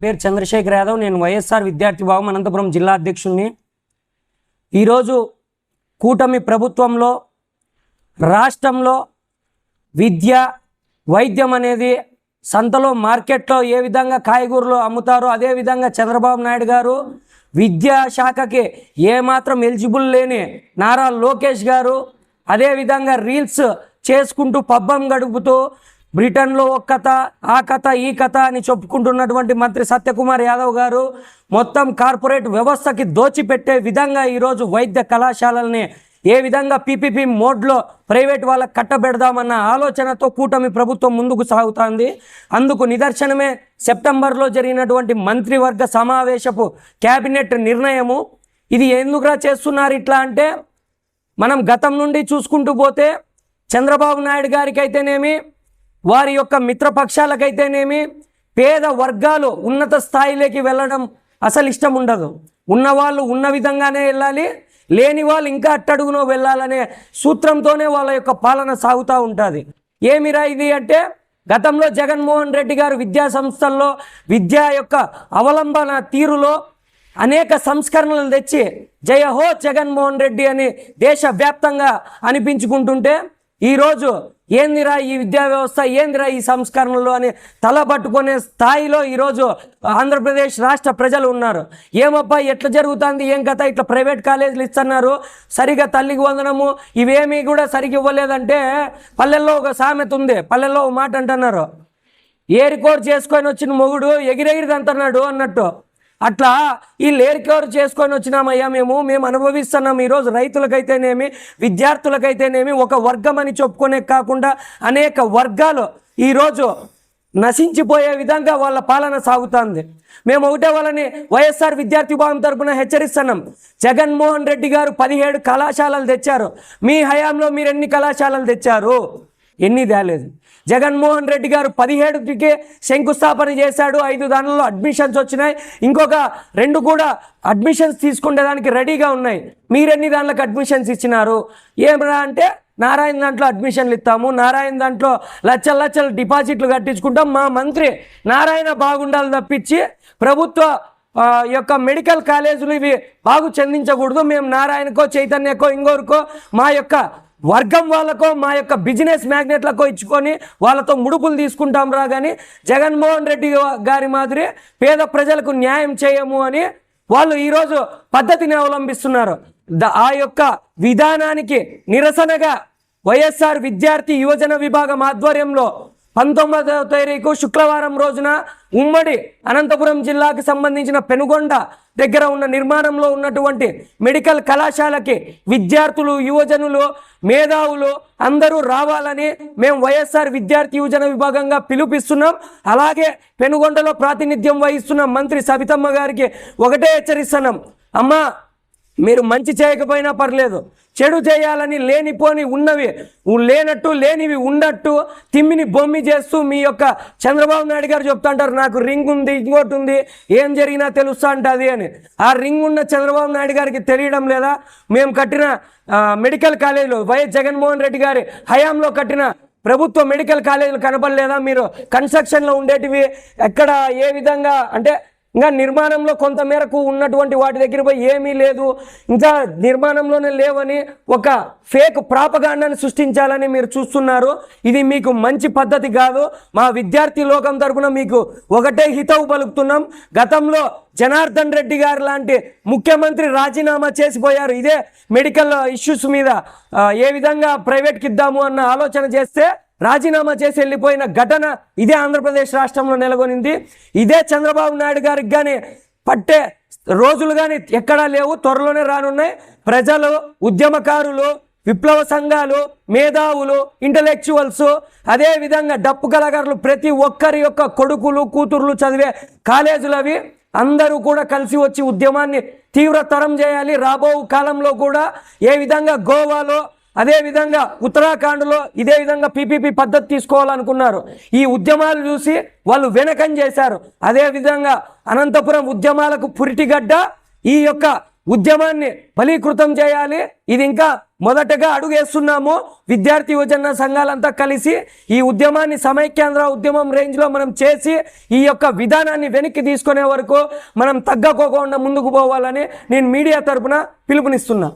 పేరు చంద్రశేఖర్ యాదవ్. నేను వైఎస్ఆర్ విద్యార్థి భావం అనంతపురం జిల్లా అధ్యక్షుడిని ఈరోజు కూటమి ప్రభుత్వంలో రాష్ట్రంలో విద్య వైద్యం అనేది సంతలో మార్కెట్లో ఏ విధంగా కాయగూరలు అమ్ముతారో అదే విధంగా చంద్రబాబు నాయుడు గారు విద్యా శాఖకి ఏమాత్రం ఎలిజిబుల్ లేని నారా లోకేష్ గారు అదేవిధంగా రీల్స్ చేసుకుంటూ పబ్బం గడుపుతూ బ్రిటన్లో ఒక కథ ఆ కథ ఈ కథ అని చెప్పుకుంటున్నటువంటి మంత్రి సత్యకుమార్ యాదవ్ గారు మొత్తం కార్పొరేట్ వ్యవస్థకి దోచిపెట్టే విధంగా ఈరోజు వైద్య కళాశాలల్ని ఏ విధంగా పీపీపీ మోడ్లో ప్రైవేట్ వాళ్ళకి కట్టబెడదామన్న ఆలోచనతో కూటమి ప్రభుత్వం ముందుకు సాగుతోంది. అందుకు నిదర్శనమే సెప్టెంబర్లో జరిగినటువంటి మంత్రివర్గ సమావేశపు క్యాబినెట్ నిర్ణయము. ఇది ఎందుకురా చేస్తున్నారు ఇట్లా అంటే మనం గతం నుండి చూసుకుంటూ పోతే చంద్రబాబు నాయుడు గారికి అయితేనేమి వారి యొక్క మిత్రపక్షాలకైతేనేమి పేద వర్గాలు ఉన్నత స్థాయిలోకి వెళ్ళడం అసలు ఇష్టం ఉండదు. ఉన్నవాళ్ళు ఉన్న విధంగానే వెళ్ళాలి లేని వాళ్ళు ఇంకా అట్టడుగునో వెళ్ళాలనే సూత్రంతోనే వాళ్ళ యొక్క పాలన సాగుతూ ఉంటుంది. ఏమిరా ఇది అంటే గతంలో జగన్మోహన్ రెడ్డి గారు విద్యా సంస్థల్లో విద్యా యొక్క అవలంబన తీరులో అనేక సంస్కరణలు తెచ్చి జయ హో జగన్మోహన్ రెడ్డి అని దేశవ్యాప్తంగా అనిపించుకుంటుంటే ఈరోజు ఏందిరా ఈ విద్యా వ్యవస్థ? ఏందిరా ఈ సంస్కరణలు అని తల పట్టుకునే స్థాయిలో ఈరోజు ఆంధ్రప్రదేశ్ రాష్ట్ర ప్రజలు ఉన్నారు. ఏమబ్బా ఎట్లా జరుగుతుంది? ఏం కథ? ఇట్లా ప్రైవేట్ కాలేజీలు ఇస్తున్నారు. సరిగా తల్లికి వందనము. ఇవేమీ కూడా సరిగ్గా ఇవ్వలేదంటే పల్లెల్లో ఒక సామెత ఉంది. పల్లెల్లో ఒక మాట అంటున్నారు. ఏరికోర్ చేసుకొని వచ్చిన మొగుడు ఎగిరెగిరిది అంటున్నాడు అన్నట్టు. అట్లా ఈ లేరికేరు చేసుకొని వచ్చినామయ్యా మేము మేము అనుభవిస్తున్నాం ఈరోజు రైతులకైతేనేమి విద్యార్థులకైతేనేమి ఒక వర్గం అని చెప్పుకునే కాకుండా అనేక వర్గాలు ఈరోజు నశించిపోయే విధంగా వాళ్ళ పాలన సాగుతుంది. మేము ఒకటే వాళ్ళని వైఎస్ఆర్ విద్యార్థి భవన్ తరపున హెచ్చరిస్తున్నాం. జగన్మోహన్ రెడ్డి గారు పదిహేడు కళాశాలలు తెచ్చారు. మీ హయాంలో మీరు ఎన్ని కళాశాలలు తెచ్చారు? ఎన్ని తేలేదు జగన్మోహన్ రెడ్డి గారు పదిహేడుకి శంకుస్థాపన చేశాడు. ఐదు దానిలో అడ్మిషన్స్ వచ్చినాయి. ఇంకొక రెండు కూడా అడ్మిషన్స్ తీసుకునేదానికి రెడీగా ఉన్నాయి. మీరెన్ని దాంట్లోకి అడ్మిషన్స్ ఇచ్చినారు? ఏమరా అంటే నారాయణ దాంట్లో అడ్మిషన్లు ఇస్తాము. నారాయణ దాంట్లో లచ్చల లచ్చల డిపాజిట్లు కట్టించుకుంటాం. మా మంత్రి నారాయణ బాగుండాలి తప్పించి ప్రభుత్వ యొక్క మెడికల్ కాలేజీలు ఇవి బాగు చెందించకూడదు. మేము నారాయణకో చైతన్యకో ఇంకోరికో మా యొక్క వర్గం వాళ్ళకో మా యొక్క బిజినెస్ మ్యాగ్నెట్లకో ఇచ్చుకొని వాళ్ళతో ముడుపులు తీసుకుంటాం రా కానీ జగన్మోహన్ రెడ్డి గారి మాదిరి పేద ప్రజలకు న్యాయం చేయము అని వాళ్ళు ఈరోజు పద్ధతిని అవలంబిస్తున్నారు. ఆ యొక్క విధానానికి నిరసనగా వైఎస్ఆర్ విద్యార్థి యువజన విభాగం ఆధ్వర్యంలో పంతొమ్మిదవ తారీఖు శుక్రవారం రోజున ఉమ్మడి అనంతపురం జిల్లాకు సంబంధించిన పెనుగొండ దగ్గర ఉన్న నిర్మాణంలో ఉన్నటువంటి మెడికల్ కళాశాలకి విద్యార్థులు యువజనులు మేధావులు అందరూ రావాలని మేము వైఎస్ఆర్ విద్యార్థి యువజన విభాగంగా పిలుపిస్తున్నాం అలాగే పెనుగొండలో ప్రాతినిధ్యం వహిస్తున్న మంత్రి సబితమ్మ గారికి ఒకటే హెచ్చరిస్తున్నాం. అమ్మా మీరు మంచి చేయకపోయినా పర్లేదు. చెడు చేయాలని లేనిపోని ఉన్నవి. లేనట్టు లేనివి ఉన్నట్టు తిమ్మిని బొమ్మి చేస్తూ మీ యొక్క చంద్రబాబు నాయుడు గారు చెప్తుంటారు నాకు రింగ్ ఉంది ఇంకోటి ఉంది ఏం జరిగినా తెలుస్తా అంటది అని. ఆ రింగ్ ఉన్న చంద్రబాబు నాయుడు గారికి తెలియడం లేదా? మేము కట్టిన మెడికల్ కాలేజీలో వైఎస్ జగన్మోహన్ రెడ్డి గారి హయాంలో కట్టిన ప్రభుత్వ మెడికల్ కాలేజీలు కనపడలేదా? మీరు కన్స్ట్రక్షన్లో ఉండేటివి ఎక్కడ ఏ విధంగా? అంటే ఇంకా నిర్మాణంలో కొంత మేరకు ఉన్నటువంటి వాటి దగ్గర పోయి ఏమీ లేదు. ఇంకా నిర్మాణంలోనే లేవని ఒక ఫేక్ ప్రాపగాండాన్ని సృష్టించాలని మీరు చూస్తున్నారు. ఇది మీకు మంచి పద్ధతి కాదు. మా విద్యార్థి లోకం తరపున మీకు ఒకటే హితవు పలుకుతున్నాం. గతంలో జనార్దన్ రెడ్డి గారు లాంటి ముఖ్యమంత్రి రాజీనామా చేసిపోయారు. ఇదే మెడికల్ ఇష్యూస్ మీద ఏ విధంగా ప్రైవేట్కి ఇద్దాము అన్న ఆలోచన చేస్తే రాజీనామా చేసి వెళ్ళిపోయిన ఘటన ఇదే ఆంధ్రప్రదేశ్ రాష్ట్రంలో నెలకొనింది. ఇదే చంద్రబాబు నాయుడు గారికి కానీ పట్టే రోజులు కానీ ఎక్కడా లేవు త్వరలోనే రానున్నాయి. ప్రజలు ఉద్యమకారులు విప్లవ సంఘాలు మేధావులు ఇంటలెక్చువల్స్ అదేవిధంగా డప్పు కళాకారులు ప్రతి ఒక్కరి యొక్క కొడుకులు కూతుర్లు చదివే కాలేజీలు అవి అందరూ కూడా కలిసి వచ్చి ఉద్యమాన్ని తీవ్రతరం చేయాలి. రాబో కాలంలో కూడా ఏ విధంగా గోవాలో అదే విధంగా ఉత్తరాఖండ్లో ఇదే విధంగా పీపీపీ పద్ధతి తీసుకోవాలనుకున్నారు. ఈ ఉద్యమాలు చూసి వాళ్ళు వెనకం చేశారు. అదే విధంగా అనంతపురం ఉద్యమాలకు పురిటిగడ్డ ఈ యొక్క ఉద్యమాన్ని బలీకృతం చేయాలి. ఇది ఇంకా మొదటగా అడుగేస్తున్నాము. విద్యార్థి యువజన సంఘాలంతా కలిసి ఈ ఉద్యమాన్ని సమైక్యాంధ్ర ఉద్యమం రేంజ్లో మనం చేసి ఈ యొక్క విధానాన్ని వెనక్కి తీసుకునే వరకు మనం తగ్గకోకుండా ముందుకు పోవాలని నేను మీడియా తరపున పిలుపునిస్తున్నా.